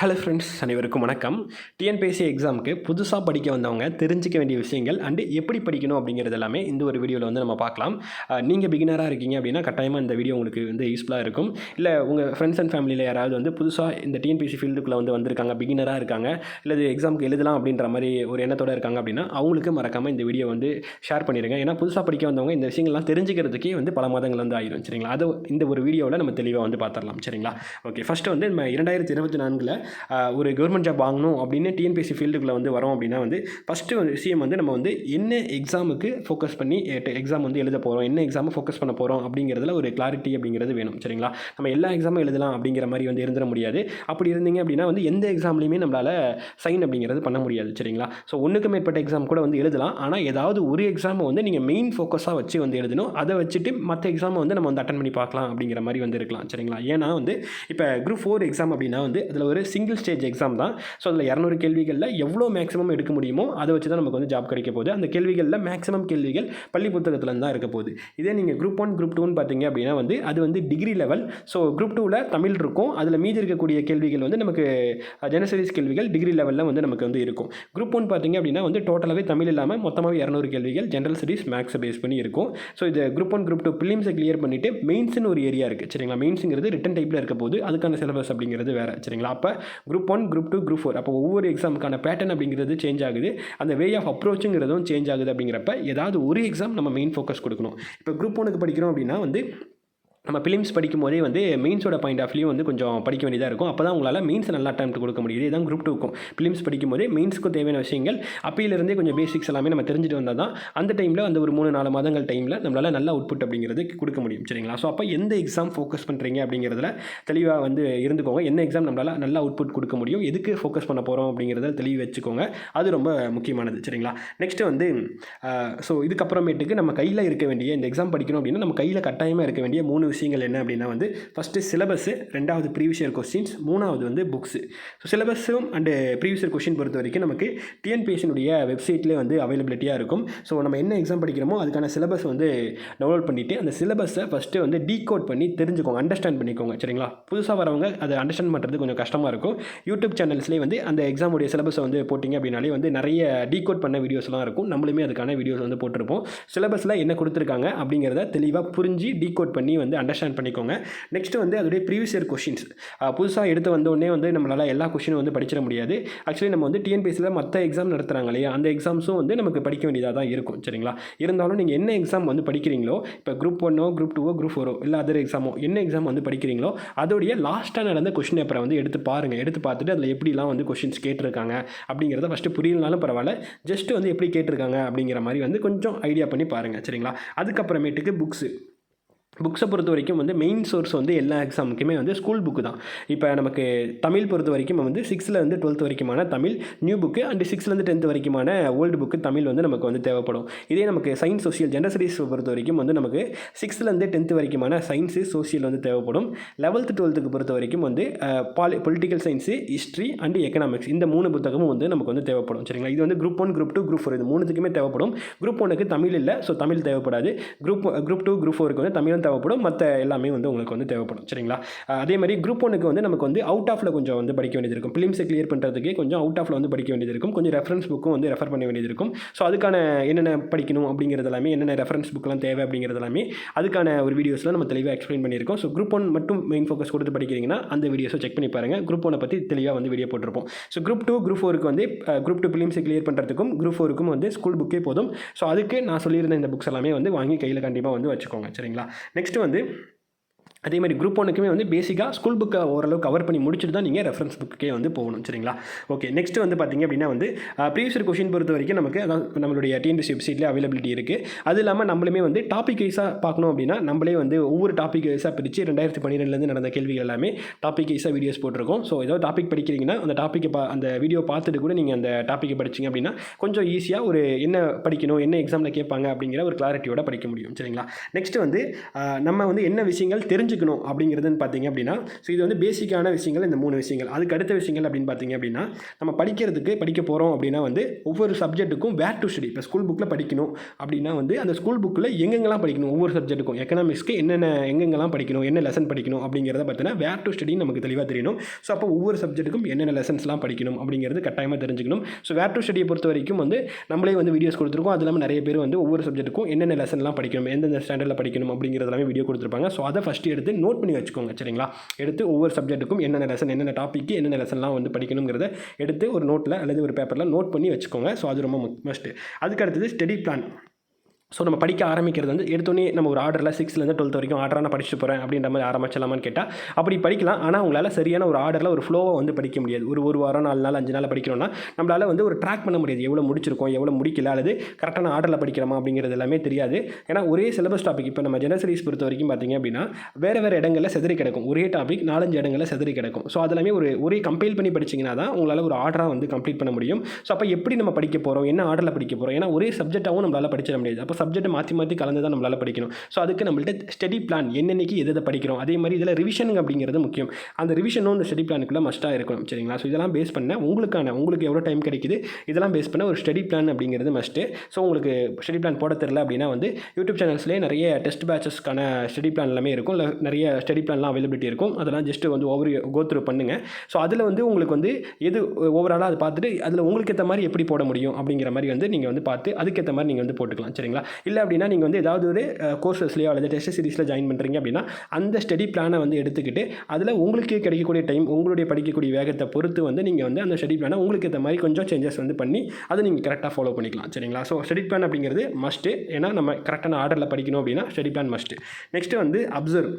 Hello friends அனைவருக்கும் வணக்கம். TNPSC எக்ஸாமுக்கு புதுசாக படிக்க வந்தவங்க தெரிஞ்சிக்க வேண்டிய விஷயங்கள் அண்டு எப்படி படிக்கணும் அப்படிங்கிறது எல்லாமே இந்த ஒரு வீடியோவில் வந்து நம்ம பார்க்கலாம். நீங்கள் பிகினராக இருக்கீங்க அப்படின்னா கட்டாயமாக இந்த வீடியோ உங்களுக்கு வந்து யூஸ்ஃபுல்லாக இருக்கும். இல்லை உங்கள் ஃப்ரெண்ட்ஸ் அண்ட் ஃபேமிலியில் யாராவது வந்து புதுசாக இந்த டிஎன்பிஎஸ்சி ஃபீல்டுக்குள்ளே வந்து வந்திருக்காங்க பிகினராக இருக்காங்க இல்லை இது எக்ஸாமுக்கு எழுதலாம் அப்படின்ற மாதிரி ஒரு எண்ணத்தோட இருக்காங்க அப்படின்னா அவங்களுக்கு மறக்காமல் இந்த வீடியோ வந்து ஷேர் பண்ணிடுங்க ஏன்னா புதுசாக படிக்க வந்தவங்க இந்த விஷயங்கள்லாம் தெரிஞ்சுக்கிறதுக்கே வந்து பல மாதங்கள் வந்து ஆயிரும் சரிங்களா? அது இந்த ஒரு வீடியோவில் நம்ம தெளிவாக வந்து பார்த்துடலாம் சரிங்களா? ஓகே ஃபஸ்ட்டு வந்து நம்ம இரண்டாயிரத்தி இருபத்தி நான்கில் ஒரு கவர்மெண்ட் ஜாப் வாங்கணும் அப்படின்னு டிஎன்பிஎஸ்சி ஃபீல்டுக்குள்ளே வந்து வரோம் அப்படின்னா வந்து ஃபஸ்ட்டு வந்து விஷயம் வந்து நம்ம வந்து என்ன எக்ஸாமுக்கு ஃபோக்கஸ் பண்ணி எக்ஸாம் வந்து எழுத போகிறோம் என்ன எக்ஸாமை ஃபோக்கஸ் பண்ண போகிறோம் அப்படிங்கிறதுல ஒரு கிளாரிட்டி அப்படிங்கிறது வேணும் சரிங்களா? நம்ம எல்லா எக்ஸாமும் எழுதலாம் அப்படிங்கிற மாதிரி வந்து இருந்துட முடியாது. அப்படி இருந்தீங்க அப்படின்னா வந்து எந்த எக்ஸாம்லையுமே நம்மளால் சைன் அப்படிங்கிறது பண்ண முடியாது சரிங்களா? ஸோ ஒன்றுக்கு மேற்பட்ட எக்ஸாம் கூட வந்து எழுதலாம். ஆனால் ஏதாவது ஒரு எக்ஸாமை வந்து நீங்கள் மெயின் ஃபோக்கஸாக வச்சு வந்து எழுதணும். அதை வச்சுட்டு மற்ற எக்ஸாமை வந்து நம்ம வந்து அட்டன் பண்ணி பார்க்கலாம் அப்படிங்கிற மாதிரி வந்து இருக்கலாம் சரிங்களா? ஏன்னா வந்து இப்போ குரூப் ஃபோர் எக்ஸாம் அப்படின்னா வந்து அதில் ஒரு சிங்கிள் ஸ்டேஜ் எக்ஸாம் தான். ஸோ அதில் இரநூறு கேள்விகளில் எவ்வளோ மேக்ஸிமம் எடுக்க முடியுமோ அதை வச்சு தான் நமக்கு வந்து ஜாப் கிடைக்க போகுது. அந்த கேள்விகளில் மேக்ஸிமம் கேள்விகள் பள்ளி புத்தகத்தில் தான் இருக்க போகுது. இதே நீங்கள் குரூப் ஒன் குரூப் டூன்னு பார்த்தீங்க அப்படின்னா வந்து அது வந்து டிகிரி லெவல் ஸோ குரூப் டூவில் தமிழ் இருக்கும். அதில் மீதி இருக்கக்கூடிய கேள்விகள் வந்து நமக்கு ஜெனசரிஸ் கேள்விகள் டிகிரி லெவலில் வந்து நமக்கு வந்து இருக்கும். குரூப் ஒன் பார்த்தீங்க அப்படின்னா வந்து டோட்டலாகவே தமிழ் இல்லாமல் மொத்தமாக இரநூறு கேள்விகள் ஜென்ரல் ஸ்டடிஸ் மேக்ஸை பேஸ் பண்ணி இருக்கும். ஸோ இது குரூப் ஒன் குரூப் டூ பிலிம்ஸை கிளியர் பண்ணிவிட்டு மெயின்ஸ்னு ஒரு ஏரியா இருக்குது சரிங்களா? மெயின்ஸுங்கிறது ரிட்டன் டைப்பில் இருக்க போது அதுக்கான சிலபஸ் அப்படிங்கிறது வேறு. சரிங்களா? அப்போ group one group two group four அப்போ ஒவ்வொரு எக்ஸாமுக்கான பேட்டர்ன் அப்படிங்கிறது சேஞ்ச் ஆகுது. அந்த வே ஆஃப் அப்ரோச்சுங்கிறதும் சேஞ்ச் ஆகுது அப்படிங்கிறப்ப ஏதாவது ஒரு எக்ஸாம் நம்ம மெயின் ஃபோக்கஸ் கொடுக்கணும். இப்போ குரூப் ஒனுக்கு படிக்கிறோம் அப்படின்னா வந்து நம்ம ஃபிலிம்ஸ் படிக்கும் போதே வந்து மெயின்ஸோட பாயிண்ட் ஆஃப் வியூ வந்து கொஞ்சம் படிக்க வேண்டியதாக இருக்கும். அப்போ தான் உங்களால் மெயின்ஸ் நல்லா அட்டம் கொடுக்க முடியுது. இதுதான் குரூப் டூக்கும் ஃபிலிம்ஸ் படிக்கும் போதே மெயின்ஸ்க்கு தேவையான விஷயங்கள் அப்பையிலிருந்தே கொஞ்சம் பேசிக்ஸ் எல்லாமே நம்ம தெரிஞ்சுட்டு வந்தால் தான் அந்த டைமில் அந்த ஒரு மூணு நாலு மாதங்கள் டைமில் நம்மளால் நல்ல அவுட்புட் அப்படிங்கிறது கொடுக்க முடியும். சரிங்களா? ஸோ அப்போ எந்த எக்ஸாம் ஃபோக்கஸ் பண்ணுறீங்க அப்படிங்கிறதுல தெளிவாக வந்து இருந்துக்கோங்க. என்ன எக்ஸாம் நம்மளால் நல்ல அவுட்புட் கொடுக்க முடியும்? எதுக்கு ஃபோக்கஸ் பண்ண போகிறோம் அப்படிங்கிறத தெளிவு வச்சுக்கோங்க. அது ரொம்ப முக்கியமானது. சரிங்களா? நெக்ஸ்ட்டு வந்து ஸோ இதுக்கப்புறமேட்டுக்கு நம்ம கையில் இருக்க வேண்டிய இந்த எக்ஸாம் படிக்கணும் அப்படின்னா நம்ம கையில் கட்டாயமாக இருக்க வேண்டிய மூணு விஷயங்கள் என்ன அப்படின்னா வந்து ஃபஸ்ட்டு சிலபஸ்ஸு ரெண்டாவது ப்ரீவியஸ் இயர் கொஸ்டின்ஸ் மூணாவது வந்து புக்ஸு ஸோ சிலபஸும் அண்டு ப்ரீவியஸ் இயர் கொஸ்டின் பொறுத்த வரைக்கும் நமக்கு டிஎன்பிஎஸ்சினுடைய வெப்சைட்லேயே வந்து அவைலபிலிட்டியாக இருக்கும். ஸோ நம்ம என்ன எக்ஸாம் படிக்கிறோமோ அதுக்கான சிலபஸ் வந்து டவுன்லோட் பண்ணிவிட்டு அந்த சிலபஸை ஃபஸ்ட்டு வந்து டீகோட் பண்ணி தெரிஞ்சுக்கோங்க அண்டர்ஸ்டாண்ட் பண்ணிக்கோங்க சரிங்களா? புதுசாக வரவங்க அதை அண்டர்ஸ்டாண்ட் பண்ணுறது கொஞ்சம் கஷ்டமாக இருக்கும். யூடியூப் சேனல்ஸ்லேயே வந்து அந்த எக்ஸாமுடைய சிலபஸை வந்து போட்டிங்க அப்படின்னாலே வந்து நிறைய டீகோட் பண்ண வீடியோஸ்லாம் இருக்கும். நம்மளுமே அதுக்கான வீடியோஸ் வந்து போட்டிருப்போம். சிலபஸில் என்ன கொடுத்துருக்காங்க அப்படிங்கிறத தெளிவாக புரிஞ்சு டீகோட் பண்ணி வந்து அண்டர்ஸ்டாண்ட் பண்ணிக்கோங்க. நெக்ஸ்ட்டு வந்து அதோடைய ப்ரீவியஸ் இயர் கொஷின்ஸ் புதுசாக எடுத்து வந்தோடனே வந்து நம்மளால் எல்லா கொஷினும் வந்து படிச்சிட முடியாது. ஆக்சுவலி நம்ம வந்து டிஎன்பிஎஸ்சியில் மற்ற எக்ஸாம் நடத்துகிறாங்க இல்லையா? அந்த எக்ஸாம்ஸும் வந்து நமக்கு படிக்க வேண்டியதாக தான் இருக்கும். சரிங்களா? இருந்தாலும் நீங்கள் என்ன எக்ஸாம் வந்து படிக்கிறீங்களோ இப்போ குரூப் ஒன்னோ குரூப் டூவோ குரூப் ஃபோரோ இல்லை அதர் எக்ஸாமோ என்ன எக்ஸாம் வந்து படிக்கிறீங்களோ அதோடைய லாஸ்ட்டாக நடந்த கொஷின் பேப்பரை வந்து எடுத்து பாருங்கள் எடுத்து பார்த்துட்டு அதில் எப்படிலாம் வந்து கொஷின்ஸ் கேட்டிருக்காங்க அப்படிங்கிறத ஃபஸ்ட்டு புரியலனாலும் பரவாயில்ல. ஜஸ்ட் வந்து எப்படி கேட்டிருக்காங்க அப்படிங்கிற மாதிரி வந்து கொஞ்சம் ஐடியா பண்ணி பாருங்கள் சரிங்களா? அதுக்கப்புறமேட்டுக்கு புக்ஸு புக்ஸை பொறுத்த வரைக்கும் வந்து மெயின் சோர்ஸ் வந்து எல்லா எக்ஸாமுக்குமே வந்து ஸ்கூல் புக்கு தான். இப்போ நமக்கு தமிழ் பொறுத்த வரைக்கும் வந்து சிக்ஸ்த்தில் இருந்து டுவெல்த் வரைக்குமான தமிழ் நியூ புக்கு அண்ட் சிக்ஸ்லேருந்து டென்த் வரைக்குமான ஓல்டு புக்கு தமிழ் வந்து நமக்கு வந்து தேவைப்படும். இதே நமக்கு சயின்ஸ் சோசியல் ஜெண்டர் ஸ்டடீஸ் பொறுத்த வரைக்கும் வந்து நமக்கு சிக்ஸ்த்லேருந்து டென்த் வரைக்குமான சயின்ஸு சோசியல் வந்து தேவைப்படும். லெவல்த்து டுவெல்த்துக்கு பொறுத்த வரைக்கும் வந்து poly political science history and economics இந்த மூணு புத்தகமும் வந்து நமக்கு வந்து தேவைப்படும். சரிங்களா? இது வந்து group one group two group four இது மூணுத்துக்குமே தேவைப்படும். குரூப் ஒனுக்கு தமிழ் இல்லை ஸோ தமிழ் தேவைப்படாது. குரூப் குரூப் டூ குரூப் ஃபோருக்கு வந்து தமிழும் தேவைப்படும். மற்ற எல்லாமே வந்து உங்களுக்கு வந்து தேவைப்படும். சரிங்களா? அதே மாதிரி குரூப் ஒனுக்கு வந்து நமக்கு வந்து அவுட் ஆஃபில் கொஞ்சம் வந்து படிக்க வேண்டியது இருக்கும். ஃபிலிம்ஸை கிளியர் பண்ணுறதுக்கே கொஞ்சம் அவுட் ஆஃபில் வந்து படிக்க வேண்டியது இருக்கும். கொஞ்சம் ரெஃபரன்ஸ் புக்கும் வந்து ரெஃபர் பண்ண வேண்டியது இருக்கும். ஸோ அதுக்கான என்னென்ன படிக்கணும் அப்படிங்கிறது எல்லாமே என்னென்ன ரெஃபரன்ஸ் புக்கெலாம் தேவை அப்படிங்கிறது எல்லாமே அதுக்கான ஒரு வீடியோஸில் நம்ம தெளிவாக எக்ஸ்பிளைன் பண்ணியிருக்கோம். ஸோ குரூப் ஒன் மட்டும் மெயின் ஃபோக்கஸ் கொடுத்து படிக்கிறீங்கன்னா அந்த வீடியோஸை செக் பண்ணி பாருங்கள் குரூப் ஒனை பற்றி தெளிவாக வந்து வீடியோ போட்டிருப்போம். ஸோ குரூப் டூ குரூப் ஃபோருக்கு வந்து குரூப் டூ ஃபிலிம்ஸை கிளியர் பண்ணுறதுக்கும் குரூப் ஃபோருக்கும் வந்து ஸ்கூல் புக்கே போதும். ஸோ அதுக்கு நான் சொல்லியிருந்த இந்த புக்ஸ் எல்லாமே வந்து வாங்கி கையில் கண்டிப்பாக வந்து வச்சுக்கோங்க. சரிங்களா? நெக்ஸ்ட்டு வந்து அதே மாதிரி குரூப் ஒன்றுக்குமே வந்து பேசிக்காக ஸ்கூல் புக்கை ஓரளவு கவர் பண்ணி முடிச்சுட்டு தான் நீங்கள் ரெஃபரன்ஸ் புக்கே வந்து போகணும் சரிங்களா? ஓகே நெக்ஸ்ட் வந்து பார்த்தீங்க அப்படின்னா வந்து ப்ரீவியஸ் கொஷின் பொறுத்த வரைக்கும் நமக்கு அதாவது நம்மளுடைய டிஎன்பிசி வெப்சைட்லேயே அவைலபிலிட்டி இருக்குது அது இல்லாமல் நம்மளுமே வந்து டாபிக் வைஸாக பார்க்கணும் அப்படின்னா நம்மளே வந்து ஒவ்வொரு டாபிக் வைஸாக பிரித்து ரெண்டாயிரத்தி பன்னிரெண்டுலேருந்து நடந்த கேள்விகள் எல்லாமே டாபிக் வைஸாக வீடியோஸ் போட்டிருக்கோம். ஸோ ஏதோ டாபிக் படிக்கிறீங்கன்னா அந்த டாப்பிக்கை பா அந்த வீடியோ பார்த்துட்டு கூட நீங்கள் அந்த டாப்பிக்கை படிச்சிங்க அப்படின்னா கொஞ்சம் ஈஸியாக ஒரு என்ன படிக்கணும் என்ன எக்ஸாமில் கேட்பாங்க அப்படிங்கிற ஒரு கிளாரிட்டியோட படிக்க முடியும் சரிங்களா? நெக்ஸ்ட் வந்து நம்ம வந்து என்ன விஷயங்கள் தெரிஞ்சு தெரிஞ்சுக்கணும் அப்படிங்கிறதுன்னு பார்த்தீங்க அப்படின்னா ஸோ இது வந்து பேசிக்கான விஷயங்கள் இந்த மூணு விஷயங்கள். அதுக்கு அடுத்த விஷயங்கள் அப்படின்னு பார்த்தீங்க அப்படின்னா நம்ம படிக்கிறதுக்கு படிக்க போகிறோம் அப்படின்னா வந்து ஒவ்வொரு சப்ஜெக்ட்டுக்கும் வேர் டு ஸ்டடி இப்போ ஸ்கூல் புக்கில் படிக்கணும் அப்படின்னா வந்து அந்த ஸ்கூல் புக்கில் எங்கெங்கெல்லாம் படிக்கணும்? ஒவ்வொரு சப்ஜெக்ட்டுக்கும் எக்கனாமிக்ஸ்க்கு என்னென்ன எங்கெங்கெல்லாம் படிக்கணும்? என்ன லெசன் படிக்கணும்? அப்படிங்கிறத பார்த்தீங்கன்னா வேர் டு ஸ்டடின்னு நமக்கு தெளிவாக தெரியணும். ஸோ அப்போ ஒவ்வொரு சப்ஜெக்ட்டுக்கும் என்னென்ன லெசன்ஸ்லாம் படிக்கணும்? அப்படிங்கிறது கட்டாயமாக தெரிஞ்சுக்கணும். ஸோ வேர் டு ஸ்டடியை பொறுத்த வரைக்கும் வந்து நம்மளே வந்து வீடியோஸ் கொடுத்துருக்கோம். அது இல்லாமல் நிறைய பேர் வந்து ஒவ்வொரு சப்ஜெக்ட்டுக்கும் என்னென்ன லெசன்லாம் படிக்கணும்? எந்தெந்த ஸ்டாண்டர்டில் படிக்கணும்? அப்படிங்கிறதெல்லாமே வீடியோ கொடுத்துருப்பாங்க. ஸோ அதை ஃபஸ்ட்டு எடுத்து நோட் பண்ணி வச்சுக்கோங்க சரிங்களா? எடுத்து ஒவ்வொரு சப்ஜெக்ட்டுக்கும் என்னென்ன லெசன் என்னென்ன டாப்பிக்கு என்னென்ன லெசன்லாம் வந்து படிக்கணுங்கிறத எடுத்து ஒரு நோட்டில் அல்லது ஒரு பேப்பரில் நோட் பண்ணி வச்சுக்கோங்க. ஸோ அது ரொம்ப மஸ்ட்டு அதுக்கு அடுத்தது ஸ்டடி பிளான் ஸோ நம்ம படிக்க ஆரம்பிக்கிறது வந்து எடுத்தோடனே நம்ம ஒரு ஆர்டரில் சிக்ஸ்லேருந்து டுவெல்த் வரைக்கும் ஆர்டராக படிச்சுட்டு போகிறேன் அப்படின்ற மாதிரி ஆரம்பிச்சலாமான்னு கேட்டால் அப்படி படிக்கலாம். ஆனால் உங்களால் சரியான ஒரு ஆர்டரில் ஒரு ஃப்ளோவை வந்து படிக்க முடியாது. ஒரு ஒரு வாரம் நாலு நாள் அஞ்சு நாள் படிக்கிறோம்னா நம்மளால் வந்து ஒரு ட்ராக் பண்ண முடியாது. எவ்வளோ முடிச்சிருக்கோம் எவ்வளோ முடிக்கல அல்லது கரெக்டான ஆர்டரில் படிக்கிறோமா அப்படிங்கிறது எல்லாமே தெரியாது. ஏன்னா ஒரே சிலபஸ் டாபிக் இப்போ நம்ம ஜெனரல் பொறுத்த வரைக்கும் பார்த்தீங்க அப்படின்னா வேறு வேறு இடங்களில் செதறி கிடக்கும். ஒரே டாபிக் நாலஞ்சு இடங்களில் செதறி கிடக்கும். ஸோ அதெல்லாமே ஒரு ஒரே கம்பைல் பண்ணி படிச்சிங்கன்னா தான் உங்களால் ஒரு ஆர்டராக வந்து கம்ப்ளீட் பண்ண முடியும். ஸோ அப்போ எப்படி நம்ம படிக்க போகிறோம் என்ன ஆர்டரில் படிக்க போகிறோம் ஏன்னா ஒரே சப்ஜெக்டாகவும் நம்மளால் படிச்சிட முடியாது. அப்போ சப்ஜெக்ட் மாற்றி மாற்றி கலந்து தான் நம்மளால் படிக்கணும். ஸோ அதுக்கு நம்மள்ட்ட ஸ்டடி பிளான் என்னென்னைக்கு எது எதை படிக்கிறோம்? அதே மாதிரி இதில் ரிவிஷனுங்க அப்படிங்கிறது முக்கியம். அந்த ரிவிஷனும் இந்த ஸ்டடி பிளானுக்குள்ள மஸ்ட்டாக இருக்கணும். சரிங்களா? ஸோ இதெல்லாம் பேஸ் பண்ண உங்களுக்கான உங்களுக்கு எவ்வளோ டைம் கிடைக்குது? இதெல்லாம் பேஸ் பண்ண ஒரு ஸ்டடி பிளான் அப்படிங்கிறது மஸ்ட்டு ஸோ உங்களுக்கு ஸ்டடி பிளான் போட தெரில அப்படின்னா வந்து யூடியூப் சேனல்ஸ்லேயே நிறைய டெஸ்ட் பேச்சஸ்க்கான ஸ்டடி பிளான் எல்லாமே இருக்கும். இல்லை நிறைய ஸ்டடி பிளான்லாம் அவைலபிலிட்டி இருக்கும். அதெல்லாம் ஜஸ்ட் வந்து ஓவர் கோத்ரூ பண்ணுங்கள் ஸோ அதில் வந்து உங்களுக்கு வந்து எது ஓவராலாக அதை பார்த்துட்டு அதில் உங்களுக்கு ஏற்ற மாதிரி எப்படி போட முடியும் அப்படிங்கிற மாதிரி வந்து நீங்கள் வந்து பார்த்து அதுக்கேற்ற மாதிரி நீங்கள் வந்து போட்டுக்கலாம். சரிங்களா? இல்லை அப்படின்னா நீங்கள் வந்து ஏதாவது ஒரு கோர்சஸ்லையோ அல்லது டெஸ்ட் சீரிஸில் ஜாயின் பண்ணுறீங்க அப்படின்னா அந்த ஸ்டடி பிளானை வந்து எடுத்துக்கிட்டு அதில் உங்களுக்கு கிடைக்கக்கூடிய டைம் உங்களுடைய படிக்கக்கூடிய வேகத்தை பொறுத்து வந்து நீங்கள் வந்து அந்த ஸ்டடி பிளானை உங்களுக்கு ஏற்ற மாதிரி கொஞ்சம் சேஞ்சஸ் வந்து பண்ணி அதை நீங்கள் கரெக்டாக ஃபாலோ பண்ணிக்கலாம். சரிங்களா? ஸோ ஸ்டடி பிளான் அப்படிங்கிறது மஸ்ட்டு ஏன்னா நம்ம கரெக்டான ஆர்டரில் படிக்கணும் அப்படின்னா ஸ்டடி பிளான் மஸ்ட்டு நெக்ஸ்ட்டு வந்து அப்சர்வ்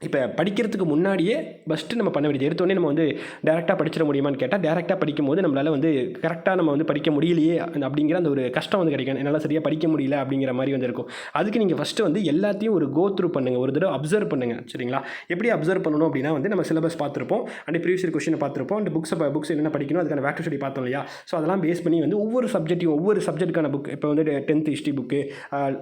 இப்போ படிக்கிறதுக்கு முன்னாடியே ஃபஸ்ட்டு நம்ம பண்ண வேண்டியது எடுத்தோடனே நம்ம வந்து டேரெக்டாக படிச்சிட முடியுமான்னு கேட்டால் டேரெக்டாக படிக்கும் போது நம்மளால் வந்து கரெக்டாக நம்ம வந்து படிக்க முடியலையே அந்த- அப்படிங்கிற அந்த ஒரு கஷ்டம் வந்து கிடைக்கும். என்னால் சரியாக படிக்க முடியல அப்படிங்கிற மாதிரி வந்து இருக்கும். அதுக்கு நீங்கள் ஃபஸ்ட்டு வந்து எல்லாத்தையும் ஒரு கோ த்ரூ பண்ணுங்கள் ஒரு தடவை அப்சர்வ் பண்ணுங்கள் சரிங்களா? எப்படி அப்சர்வ் பண்ணணும் அப்படின்னா வந்து நம்ம சிலபஸ் பார்த்துருப்போம். அண்ட் ப்ரீவியஸ் கொஷினை பார்த்துருப்போம். அண்ட் புக்ஸை புக்ஸ் என்னென்ன படிக்கணும் அதுக்கான வேக்டர் ஸ்டடி பார்த்தோம் இல்லையா? ஸோ அதெல்லாம் பேஸ் பண்ணி வந்து ஒவ்வொரு சப்ஜெக்ட்டையும் ஒவ்வொரு சப்ஜெக்ட்டுக்கான புக் இப்போ வந்து tenth history book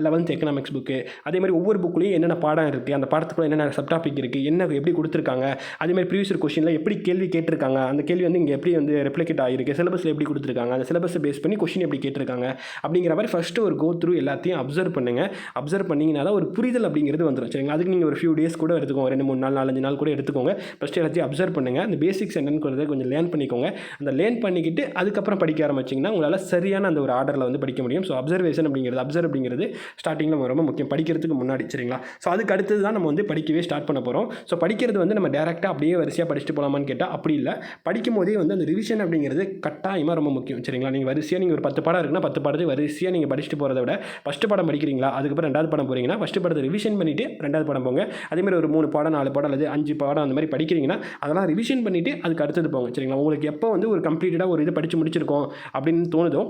eleventh economics book அதே மாதிரி ஒவ்வொரு புக்லேயும் என்னென்ன பாடம் இருக்குது அந்த பாடத்துக்குள்ள என்னென்ன சப்டா டாபிக் இருக்குது என்ன எப்படி கொடுத்துருக்காங்க? அதே மாதிரி ப்ரீவியஸ் கொஷினில் எப்படி கேள்வி கேட்டிருக்காங்க? அந்த கேள்வி வந்து இங்கே எப்படி வந்து ரெப்ளிகேட் ஆகிருக்கு சிலபஸில் எப்படி கொடுத்துருக்காங்க? அந்த சிலபஸை பேஸ் பண்ணி கொஷின் எப்படி கேட்டிருக்காங்க? அப்படிங்கிற மாதிரி ஃபஸ்ட்டு ஒரு கோ த்ரூ எல்லாத்தையும் அப்சர்வ் பண்ணுங்கள் அப்சர்வ் பண்ணிங்கன்னா தான் ஒரு புரிதல் அப்படிங்கிறது வந்துடும் சரிங்களா? அதுக்கு நீங்கள் ஒரு ஃபியூ டேஸ் கூட எடுத்துக்கோங்க. ரெண்டு மூணு நாள் நாலஞ்சு நாள் கூட எடுத்துக்கோங்க. ஃபஸ்ட்டு எல்லாத்தையும் அப்சர்வ் பண்ணுங்கள் அந்த பேசிக்ஸ் என்னன்னு கொஞ்சம் லேர்ன் பண்ணிக்கோங்க. அந்த லேர்ன் பண்ணிக்கிட்டு அதுக்கப்புறம் படிக்க ஆரம்பிச்சிங்கன்னா உங்களால் சரியான அந்த ஒரு ஆர்டரில் வந்து படிக்க முடியும். ஸோ அப்சர்வேஷன் அப்படிங்கிறது அப்சர்வ் அப்படிங்கிறது ஸ்டார்டிங்கில் ரொம்ப முக்கியம். படிக்கிறதுக்கு முன்னாடி. சரிங்களா? ஸோ அதுக்கு அடுத்தது தான் நம்ம வந்து படிக்கவே ஸ்டார்ட் பண்ண போகிறோம் ஸோ படிக்கிறது வந்து நம்ம டேரெக்டாக அப்படியே வரிசையாக படிச்சுட்டு போகலாமான்னு கேட்டால் அப்படி இல்லை. படிக்கும் போதே வந்து அந்த ரிவிஷன் அப்படிங்கிறது கட்டாயமாக ரொம்ப முக்கியம். சரிங்களா? நீங்கள் வரிசையாக நீங்கள் ஒரு பத்து பாடம் இருக்குன்னா பத்து பாடத்தை வரிசையாக நீங்கள் படிச்சுட்டு போகிறத விட ஃபஸ்ட்டு படம் படிக்கிறீங்களா? அதுக்கப்புறம் ரெண்டாவது படம் போகிறீங்கன்னா ஃபஸ்ட்டு படத்தை ரிவிஷன் பண்ணிவிட்டு ரெண்டாவது படம் போங்க. அதேமாதிரி ஒரு மூணு பாடம் நாலு பாடம் அல்லது அஞ்சு பாடம் அந்த மாதிரி படிக்கிறீங்கன்னா அதெல்லாம் ரிவிஷன் பண்ணிவிட்டு அதுக்கு அடுத்தது போங்க. சரிங்களா? உங்களுக்கு எப்போ வந்து ஒரு கம்ப்ளீட்டடாக ஒரு இது படித்து முடிச்சிருக்கோம் அப்படின்னு தோணுதோ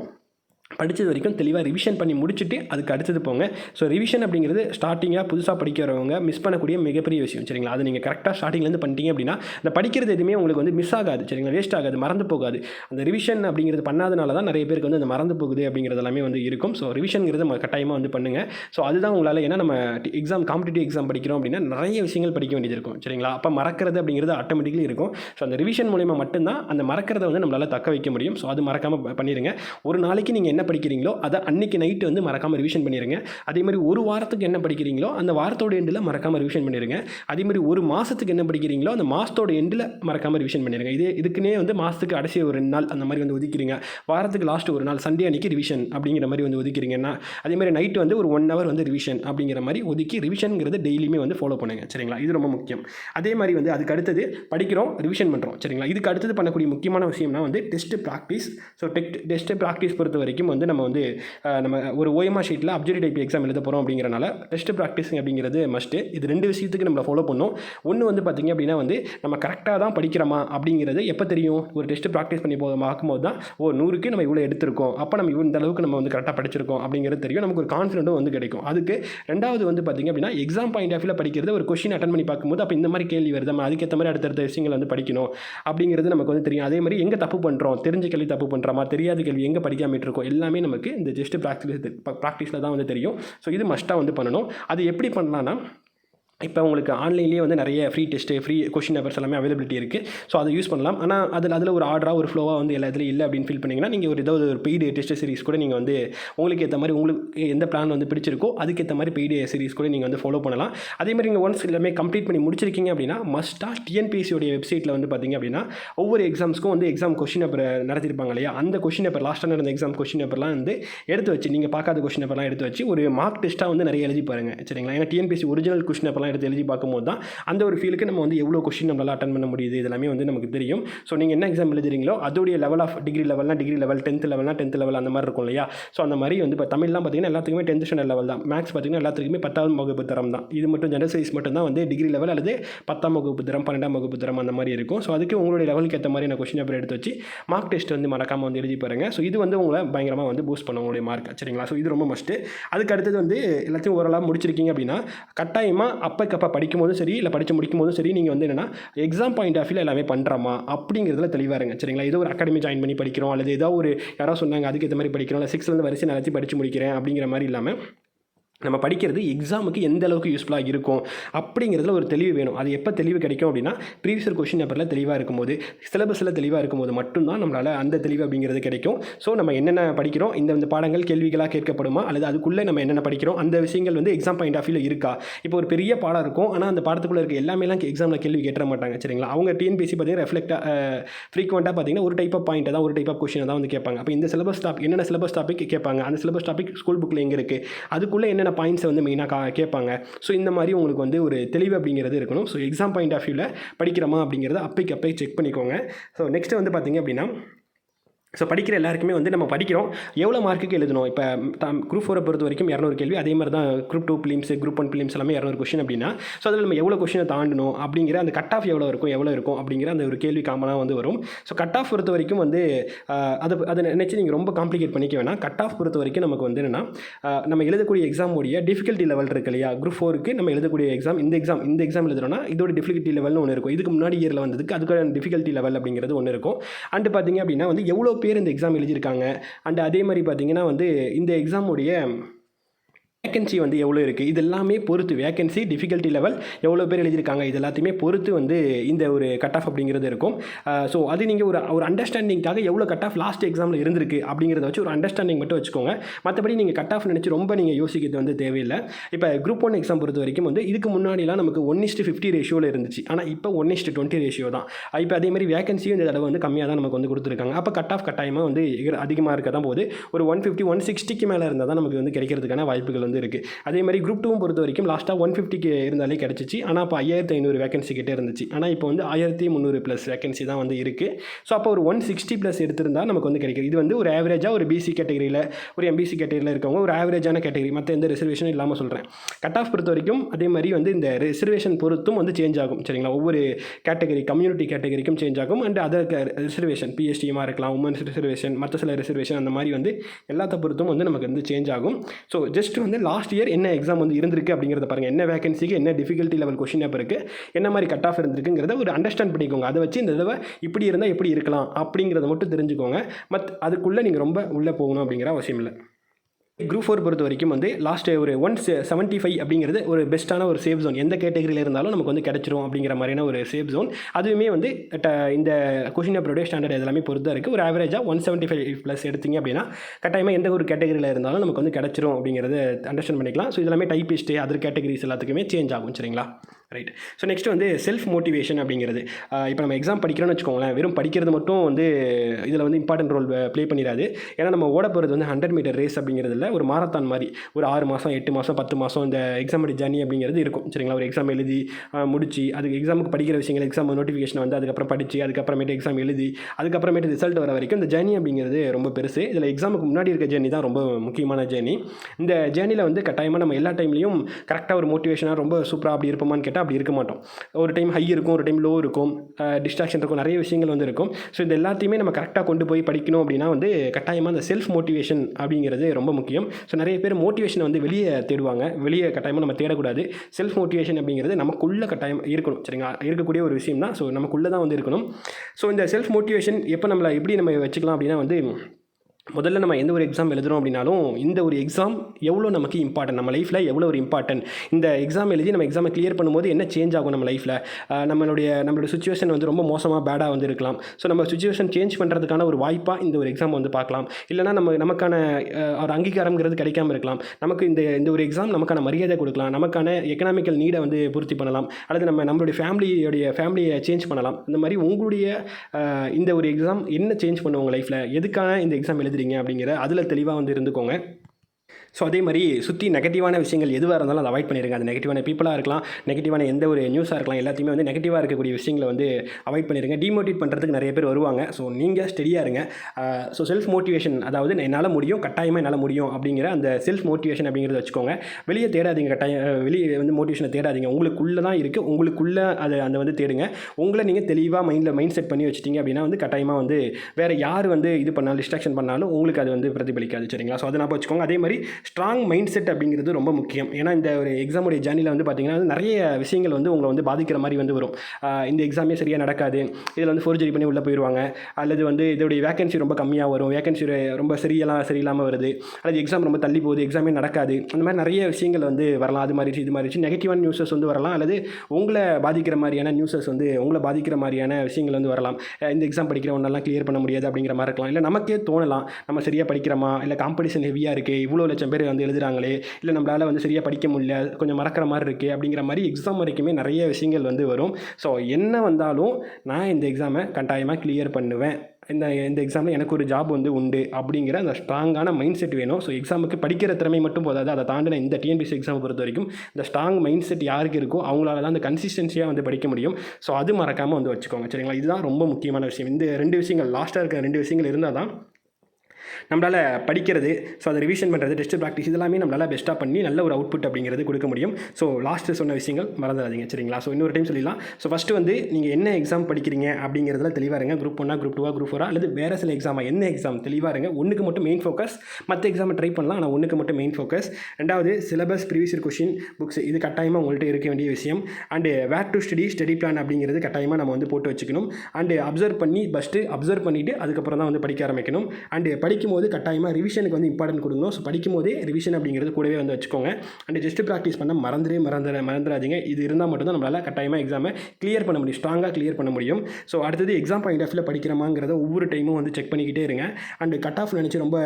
படித்தது வரைக்கும் தெளிவாக ரிவிஷன் பண்ணி முடிச்சுட்டு அதுக்கு அடுத்தது போங்க. ஸோ ரிவிஷன் அப்படிங்கிறது ஸ்டார்டிங்காக புதுசாக படிக்கிறவங்க மிஸ் பண்ணக்கூடிய மிகப்பெரிய விஷயம். சரிங்களா? அது நீங்கள் கரெக்டாக ஸ்டார்டிங்லேருந்து பண்ணிட்டீங்க அப்படின்னா அந்த படிக்கிறது எதுவுமே உங்களுக்கு வந்து மிஸ் ஆகாது. சரிங்களா? வேஸ்ட் ஆகாது மறந்து போகாது. அந்த ரிவிஷன் அப்படிங்கிறது பண்ணாதனால தான் நிறைய பேருக்கு வந்து அந்த மறந்து போகுது அப்படிங்கிறது எல்லாமே வந்து இருக்கும். ஸோ ரிவிஷனுங்கிறது நம்ம கட்டாயமாக வந்து பண்ணுங்கள் ஸோ அதுதான் உங்களால் ஏன்னா நம்ம எக்ஸாம் காம்படிட்டிவ் எக்ஸாம் படிக்கிறோம் அப்படின்னா நிறைய விஷயங்கள் படிக்க வேண்டியது இருக்கும். சரிங்களா? அப்போ மறக்கிறது அப்படிங்கிறது ஆட்டோமேட்டிக்கலி இருக்கும். ஸோ அந்த ரிவிஷன் மூலிமா மட்டும்தான் அந்த மறக்கிறத வந்து நம்மளால் தக்க வைக்க முடியும். ஸோ அது மறக்காமல் பண்ணிடுங்க ஒரு நாளைக்கு நீங்கள் என்ன படிக்கிறீங்களோ அதை அன்னைக்கு நைட்டு வந்து மறக்காமல் ரிவிஷன் பண்ணிடுங்க அதே மாதிரி ஒரு வாரத்துக்கு என்ன படிக்கிறீங்களோ அந்த வாரத்தோட எண்டில் மறக்காமல் ரிவிஷன் பண்ணிடுங்க அதே மாதிரி ஒரு மாதத்துக்கு என்ன படிக்கிறீங்களோ அந்த மாதத்தோட எண்டில் மறக்காமல் ரிவிஷன் பண்ணிடுங்க இது இதுக்குன்னே வந்து மாதத்துக்கு கடைசி ஒரு ரெண்டு நாள் அந்த மாதிரி வந்து ஒதுக்கிறீங்க வாரத்துக்கு லாஸ்ட் ஒரு நாள் சண்டே அன்னைக்கு ரிவிஷன் அப்படிங்கிற மாதிரி வந்து ஒதுக்கிறீங்கன்னா அதே மாதிரி நைட்டு வந்து ஒரு ஒன் ஹவர் வந்து ரிவிஷன் அப்படிங்கிற மாதிரி ஒதுக்கி ரிவிஷனுங்கிறது டெய்லியுமே வந்து ஃபாலோ பண்ணுங்க. சரிங்களா? இது ரொம்ப முக்கியம். அதே மாதிரி வந்து அதுக்கு அடுத்தது படிக்கிறோம் ரிவிஷன் பண்ணுறோம் சரிங்களா? இதுக்கு அடுத்தது பண்ணக்கூடிய முக்கியமான விஷயம்னா வந்து test practice so take test practice பொறுத்த வரைக்கும் வந்து நம்ம வந்து நம்ம ஒரு ஓஎம்ஆர் ஷீட்டில் அப்ஜெக்ட் டைப் எக்ஸாம் எழுத போகிறோம் அப்படிங்கிறனால டெஸ்ட் ப்ராக்டிஸிங் அப்படிங்கிறது மஸ்ட்டு இது ரெண்டு விஷயத்துக்கு நம்மளை ஃபாலோ பண்ணோம். ஒன்று வந்து பார்த்திங்க அப்படின்னா வந்து நம்ம கரெக்டாக தான் படிக்கிறோமா அப்படிங்கிறது எப்போ தெரியும்? ஒரு டெஸ்ட் ப்ராக்டிஸ் பண்ணி போதும் பார்க்கும்போது தான் ஓ நூறுக்கு நம்ம இவ்வளோ எடுத்திருக்கோம். அப்போ நம்ம இவ்வளோ இந்த அளவுக்கு நம்ம வந்து கரெக்டாக படிச்சிருக்கோம் அப்படிங்கிறது தெரியும். நமக்கு ஒரு கான்ஃபிடென்ட்டும் வந்து கிடைக்கும். அதுக்கு ரெண்டாவது வந்து பார்த்திங்க அப்படின்னா எக்ஸாம் பாயிண்ட் ஆஃப் படிக்கிறது ஒரு கொஷின் அட்டன் பண்ணி பார்க்கும்போது அப்போ இந்த மாதிரி கேள்வி வருது. நம்ம அதுக்கேற்ற மாதிரி அடுத்தடுத்த விஷயங்கள் வந்து படிக்கணும் அப்படிங்கிறது நமக்கு வந்து தெரியும். அதே மாதிரி எங்கே தப்பு பண்ணுறோம் தெரிஞ்ச கேள்வி தப்பு பண்ணுறோமா தெரியாத கேள்வி எங்கே படிக்காம இருக்கோம் எல்லாமே நமக்கு இந்த ஜஸ்ட் ப்ராக்டிஸ் ப்ராக்டிஸில் தான் வந்து தெரியும். ஸோ இது மஸ்ட்டாக வந்து பண்ணணும். அது எப்படி பண்ணலான்னா இப்போ உங்களுக்கு ஆன்லைன்லேயே வந்து நிறைய free test free question papers எல்லாமே அவைலபிலிட்டி இருக்குது ஸோ அதை யூஸ் பண்ணலாம். ஆனால் அதில் அதில் ஒரு ஆர்டராக ஒரு ஃப்ளோவாக வந்து எல்லா இதுலையும் இல்லை அப்படின்னு ஃபீல் பண்ணிங்கன்னா நீங்கள் ஒரு ஏதாவது ஒரு பெய்டு டெஸ்ட் சீரிஸ் கூட நீங்கள் வந்து உங்களுக்கு ஏற்ற மாதிரி உங்களுக்கு எந்த பிளான் வந்து பிடிச்சிருக்கோ அதுக்கேற்ற மாதிரி பெய்டு சீரிஸ் கூட நீங்கள் வந்து ஃபாலோ பண்ணலாம். அதே மாதிரி நீங்கள் ஒன்ஸ் எல்லாமே கம்ப்ளீட் பண்ணி முடிச்சிருக்கீங்க அப்படின்னா மஸ்ட்டாக டிஎன்பிஎஸ்சியோடைய வெப்சைட்டில் வந்து பார்த்தீங்க அப்படின்னா ஒவ்வொரு எக்ஸாம்ஸ்க்கும் வந்து எக்ஸாம் கொஷின் பேப்பர் நடத்திருப்பாங்க இல்லையா? அந்த கொஷின் பேப்பர் லாஸ்ட்டாக நடந்த எக்ஸாம் கொஷின் பேப்பர்லாம் வந்து எடுத்து வச்சு நீங்கள் பார்க்காத கொஷின் பேப்பர்லாம் எடுத்து வச்சு ஒரு மார்க் டெஸ்ட்டாக வந்து நிறைய எழுதி பாருங்க. சரிங்களா? ஏன்னா டிஎன்பிஎஸ்சி ஒரிஜினல் கொஷின் பேப்பர்லாம் எடுத்து எழுதி பார்க்கும்போது தான் அந்த ஒரு ஃபீலுக்கு நம்ம வந்து எவ்வளோ கொஷின் நம்மளால் அட்டன் பண்ண முடியுது இதெல்லாமே வந்து நமக்கு தெரியும். ஸோ நீங்கள் என்ன எக்ஸாம் எழுதுறீங்களோ அதோடைய லெவல் ஆஃப் டிகிரி லெவல்னா டிகிரி லெவல் டென்த் லெவல்னா டென்த் லெவல் அந்த மாதிரி இருக்கும் இல்லையா? ஸோ அந்த மாதிரி வந்து இப்போ தமிழ்லாம் பார்த்தீங்கன்னா எல்லாத்துக்குமே டென்த் ஸ்டாண்டர்ட் லெவல் தான். மேக்ஸ் பார்த்தீங்கன்னா எல்லாத்துக்குமே பத்தாவது வகுப்பு தரம் தான். இது மட்டும் ஜெனரல் சைஸ் மட்டும் தான் வந்து டிகிரி லெவல் அல்லது பத்தாம் வகுப்பு தரம் பன்னெண்டாம் வகுப்பு தரம் அந்த மாதிரி இருக்கும். ஸோ அதுக்கு உங்களுடைய லெவலுக்கு ஏற்ற மாதிரி நான் கொஷின் பேப்பர் எடுத்து வச்சு மார்க் டெஸ்ட் வந்து மறக்காமல் வந்து எழுதி பாருங்க. ஸோ இது வந்து உங்களை பயங்கரமாக வந்து பூஸ்ட் பண்ணும் உங்களுடைய மார்க் சரிங்களா? ஸோ இது ரொம்ப மஸ்ட்டு அதுக்கு அடுத்தது வந்து எல்லாத்தையும் ஓரளவு முடிச்சிருக்கீங்க அப்படின்னா கட்டாயமாக அப்பக்கப்போ படிக்கும்போதும் சரி இல்லை படித்து முடிக்கும் போதும் சரி நீங்கள் வந்து என்னென்னா எக்ஸாம் பாயிண்ட் ஆஃப் வியூவில் எல்லாமே பண்ணுறோமா அப்படிங்கிறதுல தெளிவாக இருங்க சரிங்களா? ஏதோ ஒரு அகாடமி ஜாயின் பண்ணி படிக்கிறோம் அல்லது ஏதோ ஒரு யாரோ சொன்னாங்க அதுக்கு ஏற்ற மாதிரி படிக்கிறோம் இல்லை சிக்ஸ்த்லேருந்து வரிசை நினச்சி படித்து முடிக்கிறேன் அப்படிங்கிற மாதிரி இல்லாமல் நம்ம படிக்கிறது எக்ஸாமுக்கு எந்த அளவுக்கு யூஸ்ஃபுல்லாக இருக்கும் அப்படிங்கிறதுல ஒரு தெளிவு வேணும். அது எப்போ தெளிவு கிடைக்கும் அப்படின்னா ப்ரீவியஸ் கொஷின் பேப்பரில் தெளிவாக இருக்கும்போது சிலபஸில் தெளிவாக இருக்கும்போது மட்டும்தான் நம்மளால் அந்த தெளிவு அப்படிங்கிறது கிடைக்கும். ஸோ நம்ம என்னென்ன படிக்கிறோம் இந்த இந்த பாடங்கள் கேள்விகளாக கேட்கப்படுமா அல்லது அதுக்குள்ளே நம்ம என்னென்ன படிக்கிறோம் அந்த விஷயங்கள் வந்து எக்ஸாம் பாயிண்ட் ஆஃப் வியூவில் இருக்கா? இப்போ ஒரு பெரிய பாடம் இருக்கும். ஆனால் அந்த பாடத்துக்குள்ளே இருக்க எல்லாமேலாம் எக்ஸாமில் கேள்வி கேட்ட மாட்டாங்க சரிங்களா? அவங்க டிஎன்பிசி பார்த்தீங்கன்னா ரெஃப்ளெக்டாக ஃப்ரீக்வெண்ட்டாக பார்த்தீங்கன்னா ஒரு டைப் ஆஃப் பாயிண்ட் தான் ஒரு டைப் ஆஃப் கொஷினை தான் வந்து கேட்பாங்க. அப்போ இந்த சிலபஸ் டாபிக் என்னென்ன சிலபஸ் டாபிக் கேட்பாங்க? அந்த சிலபஸ் டாபிக் ஸ்கூல் புக்கில் எங்கே இருக்குது அதுக்குள்ளே என்னென்ன பாயிண்ட்ஸை வந்து மெயினாக கா கேட்பாங்க. ஸோ இந்த மாதிரி உங்களுக்கு வந்து ஒரு தெளிவு அப்படிங்கிறது இருக்கணும். ஸோ எக்ஸாம் பாயிண்ட் ஆஃப் வியூவில் படிக்கிறோமா அப்படிங்கிறத அப்பைக்கு அப்பை செக் பண்ணிக்கோங்க. ஸோ நெக்ஸ்ட்டு வந்து பார்த்தீங்க அப்படின்னா ஸோ படிக்கிற எல்லாருக்குமே வந்து நம்ம படிக்கிறோம். எவ்வளோ மார்க்குக்கு எழுதணும்? இப்போ குரூப் ஃபோரை பொறுத்த வரைக்கும் இரநூறு கேள்வி. அதே மாதிரி தான் group two prelims group one prelims எல்லாமே இரநூறு கொஷின் அப்படின்னா ஸோ அதில் நம்ம எவ்வளோ கொஷினை தாண்டணும் அப்படிங்கிற அந்த கட் ஆஃப் எவ்வளோ இருக்கும் எவ்வளோ இருக்கும் அப்படிங்கிற அந்த ஒரு கேள்வி காமனாக வந்து வரும். ஸோ கட் ஆஃப் பொறுத்த வரைக்கும் வந்து ஆஹ், அதை அதை நினச்சி நீங்கள் ரொம்ப காம்ப்ளிகேட் பண்ணிக்க வேணாம். கட் ஆஃப் பொறுத்த வரைக்கும் நமக்கு வந்து என்னென்னா நம்ம எழுதக்கூடிய எக்ஸாமுடைய டிஃபிகல்ட்டி லெவல் இருக்கு இல்லையா? குரூப் ஃபோருக்கு நம்ம எழுதக்கூடிய எக்ஸாம் இந்த எக்ஸாம் இந்த எக்ஸாம் எழுதுறோம்னா இதோட டிஃபிகல்ட்டி லெவல்னு ஒன்று இருக்கும். இதுக்கு முன்னாடி இயரில் வந்ததுக்கு அதுக்கான டிஃபிகல்ட்டி லெவல் அப்படிங்கிறது ஒன்று இருக்கும். அண்டு பார்த்தீங்க அப்படின்னா வந்து எவ்வளோ பேர் இந்த எக்ஸாம் எழுதியிருக்காங்க. அண்ட் அதே மாதிரி பார்த்தீங்கன்னா வந்து இந்த எக்ஸாமுடைய வேகன்சி வந்து எவ்வளோ இருக்குது இது எல்லாமே பொறுத்து. வேகன்சி டிஃபிகல்ட்டி லெவல் எவ்வளோ பேர் எழுதியிருக்காங்க? இது எல்லாத்தையுமே பொறுத்து வந்து இந்த ஒரு கட் ஆஃப் அப்படிங்கிறது இருக்கும். ஸோ அது நீங்கள் ஒரு ஒரு அண்டர்ஸ்டாண்டிங்காக எவ்வளோ கட் ஆஃப் லாஸ்ட் எக்ஸாமில் இருந்திருக்கு அப்படிங்கிறத வச்சு ஒரு அண்டர்ஸ்டாண்டிங் மட்டும் வச்சுக்கோங்க. மற்றபடி நீங்கள் கட் ஆஃப் நினச்சி ரொம்ப நீங்கள் யோசிக்கிறது வந்து தேவையில்லை. இப்போ குரூப் ஒன் எக்ஸாம் பொறுத்த வரைக்கும் வந்து இதுக்கு முன்னாடிலாம் நமக்கு ஒன் இஸ்ட்டு ஃபிஃப்டி ரேஷியோவில் இருந்துச்சு. ஆனால் இப்போ ஒன் இஸ்ட்டு டுவெண்ட்டி ரேஷியோ தான். இப்போ அதே மாதிரி வேகன்சியும் இந்த தடவை வந்து கம்மியாக தான் நமக்கு வந்து கொடுத்துருக்காங்க. அப்போ கட் ஆஃப் கட்டாயமாக வந்து அதிகமாக இருக்க தான் போது ஒரு ஒன் ஃபிஃப்டி ஒன் சிக்ஸ்டிக்கு மேலே இருந்தால் தான் நமக்கு வந்து கிடைக்கிறதுக்கான வாய்ப்புகள் வந்து இருக்குது அதே மாதிரி குரூப் டூவும் பொறுத்த வரைக்கும் லாஸ்ட்டாக ஒன் ஃபிஃப்டிக்கு இருந்தாலே கிடச்சிச்சு. ஆனால் இப்போ ஐயாயிரத்தி ஐநூறு வேகன்சி கிட்டே இருந்துச்சு. ஆனால் இப்போ வந்து ஆயிரத்தி முந்நூறு ப்ளஸ் வேகன்சி தான் வந்து இருக்குது ஸோ அப்போ ஒரு ஒன் சிக்ஸ்டி ப்ளஸ் எடுத்திருந்தால் நமக்கு வந்து கிடைக்கும் இது வந்து ஒரு ஆவரேஜாக ஒரு பிசி கேட்டகரியில் ஒரு எம்பிசி கேட்டகரியில் இருக்கவங்க ஒரு ஆவரேஜான கேட்டகரி மற்ற எந்த ரிசர்வேஷனும் இல்லாமல் சொல்கிறேன் கட் ஆஃப் பொறுத்த வரைக்கும் அதே மாதிரி வந்து இந்த ரிசர்வேஷன் பொறுத்தும் வந்து சேஞ்ச் ஆகும். சரிங்களா? ஒவ்வொரு கேட்டகரி கம்யூனிட்டி கேட்டகரிக்கும் சேஞ்ச் ஆகும். அண்ட் அதர் ரிசர்வேஷன் பிஎஸ்டிஎமாக இருக்கலாம் உமன்ஸ் ரிசர்வேஷன் மற்ற சில ரிசர்வேஷன் அந்த மாதிரி வந்து எல்லாத்த பொறுத்தும் வந்து நமக்கு வந்து சேஞ்ச் ஆகும். ஸோ ஜஸ்ட் வந்து லாஸ்ட் இயர் என்ன எக்ஸாம் வந்து இருந்திருக்கு அப்படிங்கிறத பாருங்கள் என்ன வேகன்சிக்கு என்ன டிஃபிகல்ட்டி லெவல் கொஷின் இருக்குது என்ன மாதிரி கட் ஆஃப் இருந்திருக்குங்கிறத ஒரு அண்டர்ஸ்டாண்ட் பண்ணிக்கோங்க. அதை வச்சு இந்த தடவை இப்படி இருந்தால் எப்படி இருக்கலாம் அப்படிங்கிறத மட்டும் தெரிஞ்சுக்கோங்க. மத் அதுக்குள்ளே நீங்கள் ரொம்ப உள்ளே போகணும் அப்படிங்கிற அவசியம் இல்லை. குரூப் ஃபோர் பொறுத்த வரைக்கும் வந்து லாஸ்ட் ஒரு ஒன் செவன்ட்டி ஃபைவ் அப்படிங்கிறது ஒரு பெஸ்ட்டான ஒரு சேஃப் ஜோன் எந்த கேட்டகரியில் இருந்தாலும் நமக்கு வந்து கிடச்சிரும் அப்படிங்கிற மாதிரியான ஒரு சேஃப் ஜோன் அதுவுமே வந்து ட- இந்த கொஷின் பேப்பருடைய ஸ்டாண்டர்ட் எல்லாமே பொறுத்தா இருக்குது ஒரு ஆவரேஜாக ஒன் செவன்ட்டி ஃபைவ் ப்ளஸ் எடுத்தீங்க அப்படின்னா கட்டாயமாக எந்த ஒரு கேட்டகரியில் இருந்தாலும் நமக்கு வந்து கிடச்சிரும் அப்படிங்கிறது அண்டர்ஸ்டாண்ட் பண்ணிக்கலாம். ஸோ இதெல்லாமே டைப்பிஸ்ட்டு அதர் கேட்டகரிஸ் எல்லாத்துக்குமே சேஞ்ச் ஆகும் சரிங்களா? ரைட் ஸோ நெக்ஸ்ட் வந்து செல்ஃப் மோட்டிவேஷன் அப்படிங்கிறது. இப்போ நம்ம எக்ஸாம் படிக்கிறோம்னு வச்சுக்கோங்களேன் வெறும் படிக்கிறது மட்டும் வந்து இதில் வந்து இம்பார்ட்டன்ட் ரோல் ப்ளே பண்ணிடாது ஏன்னா நம்ம ஓட போகிறது வந்து ஹண்ட்ரட் மீட்டர் ரேஸ் அப்படிங்கிறது இல்லை ஒரு மாரத்தான் மாதிரி ஒரு ஆறு மாதம் எட்டு மாதம் பத்து மாதம் இந்த எக்ஸாம் ஜர்னி அப்படிங்கிறது இருக்கும். சரிங்களா? ஒரு எக்ஸாம் எழுதி முடிச்சு அதுக்கு எக்ஸாமுக்கு படிக்கிற விஷயங்கள் எக்ஸாம் நோட்டிஃபிகேஷன் வந்து அதுக்கப்புறம் படித்து அதுக்கப்புறமேட்டு எக்ஸாம் எழுதி அதுக்கப்புறமேட்டு ரிசல்ட் வர வரைக்கும் இந்த ஜேர்னி அப்படிங்கிறது ரொம்ப பெருசு. இதில் எக்ஸாமுக்கு முன்னாடி இருக்க ஜேர்னி தான் ரொம்ப முக்கியமான ஜேர்னி இந்த ஜேர்னியில் வந்து கட்டாயமாக நம்ம எல்லா டைம்லையும் கரெக்டாக ஒரு மோட்டிவேஷனாக ரொம்ப சூப்பராக அப்படி இருப்போமான்னு கேட்டால் அப்படி இருக்க மாட்டோம். ஒரு டைம் ஹை இருக்கும் ஒரு டைம் லோ இருக்கும். டிஸ்ட்ராக்ஷன் இருக்கும் நிறைய விஷயங்கள் வந்து இருக்கும். ஸோ இது எல்லாத்தையுமே நம்ம கரெக்டாக கொண்டு போய் படிக்கணும் அப்படின்னா வந்து கட்டாயமாக அந்த செல்ஃப் மோட்டிவேஷன் அப்படிங்கிறது ரொம்ப முக்கியம். ஸோ நிறைய பேர் மோட்டிவேஷனை வந்து வெளியே தேடுவாங்க. வெளியே கட்டாயமாக நம்ம தேடக்கூடாது. செல்ஃப் மோட்டிவேஷன் அப்படிங்கிறது நமக்குள்ள கட்டாயம் இருக்கணும். சரிங்களா? இருக்கக்கூடிய ஒரு விஷயம் தான் ஸோ நமக்குள்ளே தான் வந்து இருக்கணும். ஸோ இந்த செல்ஃப் மோட்டிவேஷன் எப்போ நம்மளை எப்படி நம்ம வச்சுக்கலாம் அப்படின்னா வந்து முதல்ல நம்ம எந்த ஒரு எக்ஸாம் எழுதுறோம் அப்படின்னாலும் இந்த ஒரு எக்ஸாம் எவ்வளோ நமக்கு இம்பார்ட்டன்ட் நம்ம லைஃப்பில் எவ்வளோ ஒரு இம்பார்ட்டன்ட் இந்த எக்ஸாம் எழுதி நம்ம எக்ஸாமை கிளியர் பண்ணும்போது என்ன சேஞ்ச் ஆகும் நம்ம லைஃப்பில் நம்மளுடைய நம்மளோட சுச்சுவேஷன் வந்து ரொம்ப மோசமாக பேடாக வந்து இருக்கலாம் ஸோ நம்ம சுச்சுவேஷன் சேஞ்ச் பண்ணுறதுக்கான ஒரு வாய்ப்பாக இந்த ஒரு எக்ஸாம் வந்து பார்க்கலாம். இல்லைனா நம்ம நமக்கான ஒரு அங்கீகாரம்ங்கிறது கிடைக்காம இருக்கலாம். நமக்கு இந்த இந்த ஒரு எக்ஸாம் நமக்கான மரியாதை கொடுக்கலாம். நமக்கான எக்கனாமிக்கல் நீடை வந்து பூர்த்தி பண்ணலாம். அல்லது நம்ம நம்மளுடைய ஃபேமிலியோடைய ஃபேமிலியை சேஞ்ச் பண்ணலாம். இந்த மாதிரி உங்களுடைய இந்த ஒரு எக்ஸாம் என்ன சேஞ்ச் பண்ணுவோம் உங்கள் லைஃப்பில் எதுக்கான இந்த எக்ஸாம் எழுதுறீங்க அப்படிங்கிற அதில் தெளிவாக வந்து இருந்துக்கோங்க. ஸோ அதே மாதிரி சுற்றி நெகட்டிவான விஷயங்கள் எதுவாக இருந்தாலும் அதை அவாய்ட் பண்ணிடுங்க அது நெகட்டிவான பீப்புளாக இருக்கலாம் நெகட்டிவான எந்த ஒரு நியூஸாக இருக்கலாம் எல்லாத்தையுமே வந்து நெகட்டிவாக இருக்கக்கூடிய விஷயங்களை வந்து அவாய்ட் பண்ணிடுங்க டிமோட்டிவேட் பண்ணுறதுக்கு நிறைய பேர் வருவாங்க. ஸோ நீங்கள் ஸ்டெடியாக இருங்க. ஸோ செல்ஃப் மோட்டிவேஷன் அதாவது என்னால் முடியும் கட்டாயமாக என்னால் முடியும் அப்படிங்கிற அந்த செல்ஃப் மோட்டிவேஷன் அப்படிங்கிறத வச்சுக்கோங்க. வெளியே தேடாதீங்க கட்டாயம் வெளியே வந்து மோட்டிவேஷனை தேடாதீங்க. உங்களுக்குள்ளே தான் இருக்குது உங்களுக்குள்ளே அதை அந்த வந்து தேடுங்க. உங்களை நீங்கள் தெளிவாக மைண்டில் மைண்ட் செட் பண்ணி வச்சிட்டிங்க அப்படின்னா வந்து கட்டாயமாக வந்து வேறு யார் வந்து இது பண்ணாலும் டிஸ்ட்ராக்ஷன் பண்ணாலும் உங்களுக்கு அது வந்து பிரதிபலிக்காது. சரிங்களா? ஸோ அதை நான் வச்சுக்கோங்க. அதே மாதிரி ஸ்ட்ராங் மைண்ட் செட் அப்படிங்கிறது ரொம்ப முக்கியம். ஏன்னா இந்த ஒரு எக்ஸாமுடைய ஜேர்னியில் வந்து பார்த்தீங்கன்னா வந்து நிறைய விஷயங்கள் வந்து உங்களை வந்து பாதிக்கிற மாதிரி வந்து வரும். இந்த எக்ஸாமே சரியாக நடக்காது. இதில் வந்து ஃபோர்ஜரி பண்ணி உள்ளே போயிடுவாங்க அல்லது வந்து இதோடைய வேகன்சி ரொம்ப கம்மியாக வரும். வேகன்சி ரொம்ப சரியெல்லாம் சரியில்லாமல் வருது. அல்லது எக்ஸாம் ரொம்ப தள்ளி போகுது. எக்ஸாமே நடக்காது. அந்த மாதிரி நிறைய விஷயங்கள் வந்து வரலாம். அது மாதிரி இது மாதிரி நெகட்டிவான நியூஸஸ் வந்து வரலாம். அல்லது உங்களை பாதிக்கிற மாதிரியான நியூஸஸ் வந்து உங்களை பாதிக்கிற மாதிரியான விஷயங்கள் வந்து வரலாம். இந்த எக்ஸாம் படிக்கிற ஒன்றெல்லாம் கிளியர் பண்ண முடியாது அப்படிங்கிற மாதிரி இருக்கலாம். இல்லை நமக்கே தோணலாம். நம்ம சரியாக படிக்கிறோமா? இல்லை காம்படிஷன் ஹெவியாக இருக்குது இவ்வளோ லட்சம் பேர் வந்து எழுதுகிறாங்களே இல்லை நம்மளால் வந்து சரியாக படிக்க முடியல கொஞ்சம் மறக்கிற மாதிரி இருக்குது அப்படிங்கிற மாதிரி எக்ஸாம் வரைக்குமே நிறைய விஷயங்கள் வந்து வரும். ஸோ என்ன வந்தாலும் நான் இந்த எக்ஸாமை கட்டாயமாக கிளியர் பண்ணுவேன். இந்த இந்த எக்ஸாமில் எனக்கு ஒரு ஜாப் வந்து உண்டு அப்படிங்கிற அந்த ஸ்ட்ராங்கான மைண்ட் செட் வேணும். ஸோ எக்ஸாமுக்கு படிக்கிற திறமை மட்டும் போதாது. அதை தாண்டின இந்த டிஎன்பிசி எக்ஸாமை பொறுத்த வரைக்கும் இந்த ஸ்ட்ராங் மைண்ட் செட் யாருக்கு இருக்கோ அவங்களால தான் அந்த கன்சிஸ்டன்சியாக வந்து படிக்க முடியும். ஸோ அது மறக்காமல் வந்து வச்சுக்கோங்க. சரிங்களா? இதுதான் ரொம்ப முக்கியமான விஷயம். இந்த ரெண்டு விஷயங்கள் லாஸ்ட்டாக இருக்கிற ரெண்டு விஷயங்கள் இருந்தால் தான் நம்மளால் படிக்கிறது ஸோ அதை ரிவிஷன் பண்ணுறது டெஸ்ட் ப்ராக்டிஸ் இதெல்லாமே நம்மளால் பெஸ்ட்டாக பண்ணி நல்ல ஒரு அவுட்புட் அப்படிங்கிறது கொடுக்க முடியும். ஸோ லாஸ்ட்டு சொன்ன விஷயங்கள் மறந்துடாதீங்க சரிங்களா? ஸோ இன்னொரு டைம் சொல்லிடலாம். ஸோ ஃபஸ்ட்டு வந்து நீங்கள் என்ன எக்ஸாம் படிக்கிறீங்க அப்படிங்கிறதுல தெளிவாக இருங்க. குரூப் ஒன்னா குரூப் டூவா குரூப் ஃபோரா அல்லது வேறு சில எக்ஸாமா என்ன எக்ஸாம் தெளிவாக இருங்க. ஒன்றுக்கு மட்டும் மெயின் ஃபோக்கஸ் மற்ற எக்ஸாமை ட்ரை பண்ணலாம் ஆனால் ஒன்றுக்கு மட்டும் மெயின் ஃபோக்கஸ் ரெண்டாவது சிலபஸ் ப்ரீவியஸ் கொஷின் புக்ஸ் இது கட்டாயமாக உங்கள்கிட்ட இருக்க வேண்டிய விஷயம். And where to study study plan அப்படிங்கிறது கட்டாயமாக நம்ம வந்து போட்டு வச்சுக்கணும். அண்டு அப்சர்வ் பண்ணி ஃபஸ்ட்டு அப்சர்வ் பண்ணிவிட்டு அதுக்கப்புறம் தான் வந்து படிக்க ஆரம்பிக்கணும். அண்டு படிக்கும் போது கட்டாயமாக ரிவிஷனுக்கு வந்து இம்பார்ட்டன்ட் கொடுக்கணும். ஸோ படிக்கும் போதே ரிவிஷன் அப்படிங்கிறது கூடவே வந்து வச்சுக்கோங்க. அண்ட் ஜஸ்ட் ப்ராக்டிஸ் பண்ண மறந்துடே மறந்துட மறந்துடாதீங்க. இது இருந்தால் மட்டும்தான் நம்மளால் கட்டாயமாக எக்ஸாமை கிளியர் பண்ண முடியும். ஸ்ட்ராங்காக கிளியர் பண்ண முடியும். ஸோ அடுத்தது எக்ஸாம் பாயிண்ட் ஆஃப் படிக்கிறமாங்கிறத ஒவ்வொரு டைமும் வந்து செக் பண்ணிக்கிட்டே இருங்க. அண்ட் கட் ஆஃப் நினச்சி ரொம்ப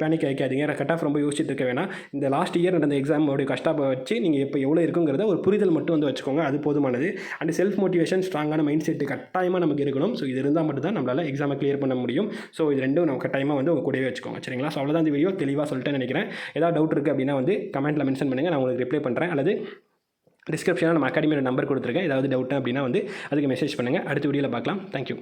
பேனிக் ஆகிக்காதீங்க கட் ஆஃப் ரொம்ப யோசிச்சுட்டு இருக்க வேணாம். இந்த லாஸ்ட் இயர் நடந்த எக்ஸாமோடைய கஷ்டப்பை வச்சு நீங்கள் இப்போ எவ்வளோ இருக்குங்கிறத ஒரு புரிதல் மட்டும் வந்து வச்சுக்கோங்க. அது போதுமானது. அண்ட் செல்ஃப் மோட்டிவேஷன் ஸ்ட்ராங்கான மைண்ட் செட்டு கட்டாயமாக நமக்கு இருக்கணும். ஸோ இது இருந்தால் மட்டும் தான் நம்மளால் எக்ஸாமை கிளியர் பண்ண முடியும். ஸோ இது ரெண்டும் நம்ம கட்டாயமாக வந்து உங்கள் கூடவே வச்சுக்கோங்க சரிங்களா? ஸோ அவ்வளோதான் இந்த வீடியோ தெளிவாக சொல்லிட்டேன்னு நினைக்கிறேன். ஏதாவது டவுட் இருக்குது அப்படின்னா வந்து கமெண்ட்டில் மென்ஷன் பண்ணுங்கள் நான் உங்களுக்கு ரிப்ளை பண்ணுறேன் அல்லது டிஸ்கிரிப்ஷனில் நம்ம அகாடமியோட நம்பர் கொடுத்துருக்கேன். ஏதாவது டவுட் அப்படின்னா வந்து அதுக்கு மெசேஜ் பண்ணுங்கள் அடுத்த வீடியோவில் பார்க்கலாம். தேங்க்யூ